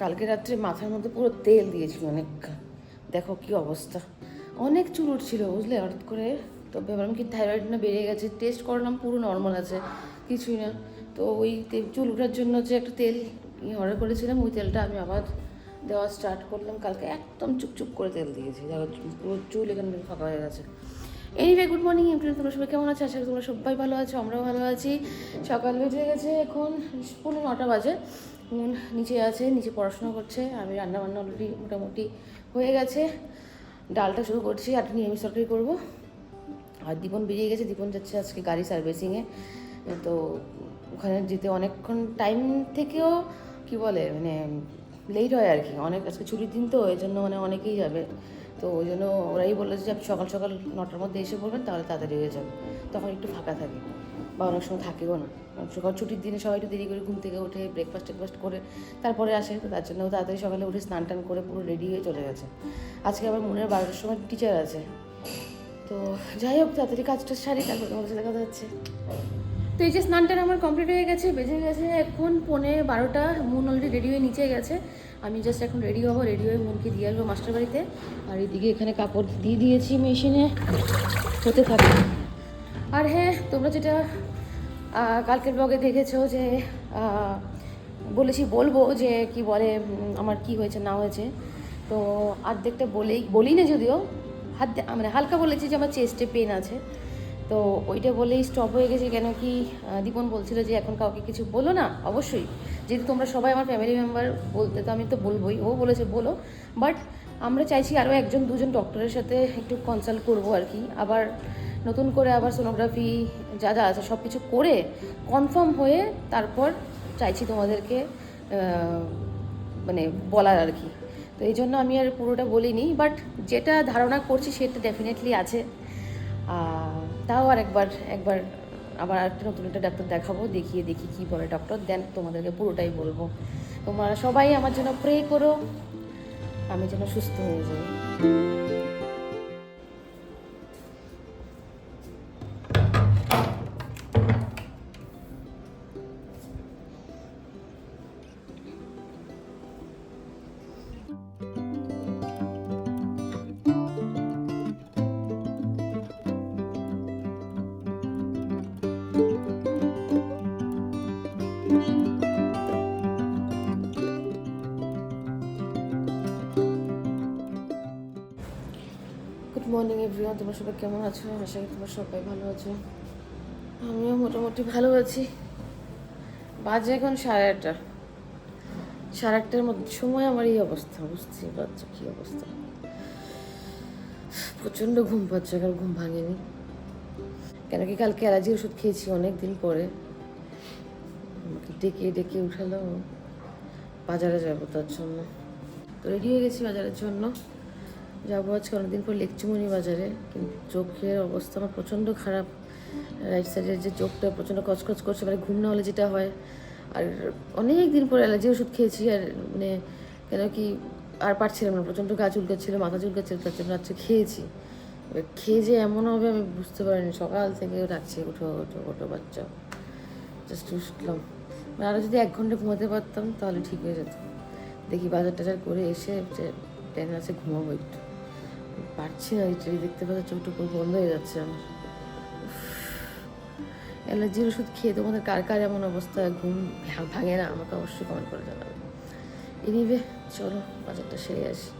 কালকে রাত্রে মাথার মধ্যে পুরো তেল দিয়েছিল অনেক দেখো কি অবস্থা। অনেক চুল উঠছিল, বুঝলে? হঠাৎ করে তো ভাবলাম কি থাইরয়েড না বেড়ে গেছে? টেস্ট করলাম, পুরো নর্মাল আছে, কিছুই না। তো ওই চুল ওঠার জন্য যে একটা তেল অর্ডার করেছিলাম, ওই তেলটা আমি আবার দেওয়া স্টার্ট করলাম। কালকে একদম চুপচুপ করে তেল দিয়েছি। দেখো, পুরো চুল এখানে থেকে ফাঁকা হয়ে গেছে। এনিওয়ে গুড মর্নিং এভরিওয়ান তোমরা সবাই কেমন আছো? আশা করি তোমরা সবাই ভালো আছো, আমরাও ভালো আছি। সকাল বেজে গেছে এখন পৌনে নটা বাজে। মন নিচে আছে, নিচে পড়াশোনা করছে, আমি রান্না বান্না অলরেডি মোটামুটি হয়ে গেছে। ডালটা শুরু করছি আর নিরামিষ তরকারি করব। আর দীপন বেরিয়ে গেছে, দীপন যাচ্ছে আজকে গাড়ি সার্ভিসিংয়ে তো ওখানে যেতে অনেকক্ষণ টাইম থেকেও কি বলে মানে লেট হয় আর কি। অনেক আজকে ছুটির দিন তো, এই জন্য মানে অনেকেই যাবে। তো ওই জন্য ওরাই বলল যে আপনি সকাল সকাল নটার মধ্যে এসে পড়বেন তাহলে তাড়াতাড়ি হয়ে যাবে। তখন একটু ফাঁকা থাকে বা অনেক সময় থাকেও না। সকাল ছুটির দিনে সবাই একটু দেরি করে ঘুম থেকে উঠে ব্রেকফাস্ট টেকফাস্ট করে তারপরে আসে, তো তার জন্য তাড়াতাড়ি সকালে উঠে স্নান টান করে পুরো রেডি হয়ে চলে গেছে। আজকে আবার মনের বারোটার সময় টিচার আছে। তো যাই হোক, তাড়াতাড়ি কাজটা সারি, তারপর তোমাদের সাথে কথা হচ্ছে। তো এই যে স্নানটা আমার কমপ্লিট হয়ে গেছে, বেজে গেছে এখন পৌনে বারোটা মন অলরেডি রেডি হয়ে নিচে গেছে। আমি জাস্ট এখন রেডি হব রেডি হয়ে মনকে দিয়ে আসব মাস্টার বাড়িতে। আর এদিকে এখানে কাপড় দিয়ে দিয়েছি মেশিনে হতে থাকে আর হ্যাঁ তোমরা যেটা কালকের ব্লগে দেখেছ যে বলেছি বলব যে কি বলে আমার কি হয়েছে না হয়েছে। তো অর্ধেকটা বলেই বলি না যদিও, হাত মানে হালকা বলেছি যে আমার চেস্টে পেন আছে। তো ওইটা বলেই স্টপ হয়ে গেছে, কেন কি দীপন বলছিল যে এখন কাউকে কিছু বলো না, অবশ্যই। যেহেতু তোমরা সবাই আমার ফ্যামিলি মেম্বার বলতে তো আমি তো বলবোই, ও বলেছে বলো। বাট আমরা চাইছি আরও একজন, দুজন ডক্টরের সাথে একটু কনসাল্ট করব আর কি। আবার নতুন করে আবার সোনোগ্রাফি যা যা আছে সব কিছু করে কনফার্ম হয়ে তারপর চাইছি তোমাদেরকে মানে বলার আর কি। তো এই জন্য আমি আর পুরোটা বলিনি বাট যেটা ধারণা করছি সেটা ডেফিনেটলি আছে। তাও আর একবার একবার আবার একটা নতুন একটা ডাক্তার দেখাবো, দেখিয়ে দেখি কী বলে ডক্টর দেন তোমাদেরকে পুরোটাই বলব। তোমরা সবাই আমার জন্য প্রে করো, আমি যেন সুস্থ হয়ে যাই। মর্নিং এভরিওয়ান তোমরা সবাই কেমন আছো? আশা করি তোমরা সবাই ভালো আছো। আমিও মোটামুটি ভালো আছি। বাজে এখন সাড়ে আটটা। সাড়ে আটটার মধ্যে সময় আমার এই অবস্থা। বুঝতেই পারছ কী অবস্থা। প্রচণ্ড ঘুম পাচ্ছে এখন ঘুম ভাঙেনি। কেন কি কালকে অ্যালার্জি ওষুধ খেয়েছি অনেক দিন পরে। আমাকে ডেকে ডেকে উঠালো। বাজারে যাব তার জন্য। তো রেডি হয়ে গেছি বাজারের জন্য। যাব আজকে অনেকদিন পর লেকচুমনি বাজারে কিন্তু চোখের অবস্থা আমার প্রচণ্ড খারাপ। রাইট সাইডের যে চোখটা প্রচণ্ড কচকচ করছে মানে ঘুম না হলে যেটা হয়। আর অনেক দিন পর অ্যালার্জি ওষুধ খেয়েছি, আর মানে কেন কি আর পারছিলাম না, প্রচণ্ড গা চুলকাচ্ছিল, মাথা চুলকাচ্ছিল, তার জন্য আজকে খেয়েছি। এবার খেয়ে যে এমন হবে আমি বুঝতে পারিনি। সকাল থেকে ডাকছি উঠো ওঠো ওঠো বাচ্চা। জাস্ট উঠলাম। মানে আরও যদি এক ঘণ্টা ঘুমাতে পারতাম, তাহলে ঠিক হয়ে যেত। দেখি বাজার টাজার করে এসে যে ট্রেন আছে, ঘুমাবো একটু। পারছি না, এই দেখতে পাচ্ছি চোখ পুরো বন্ধ হয়ে যাচ্ছে আমার। অ্যালার্জির ওষুধ খেয়ে তোমাদের কার কার এমন অবস্থা? ঘুম ভাঙে না, আমাকে অবশ্যই কমেন্ট করে জানাবে। এনিবে চলো, বাজারটা সেরে আসি।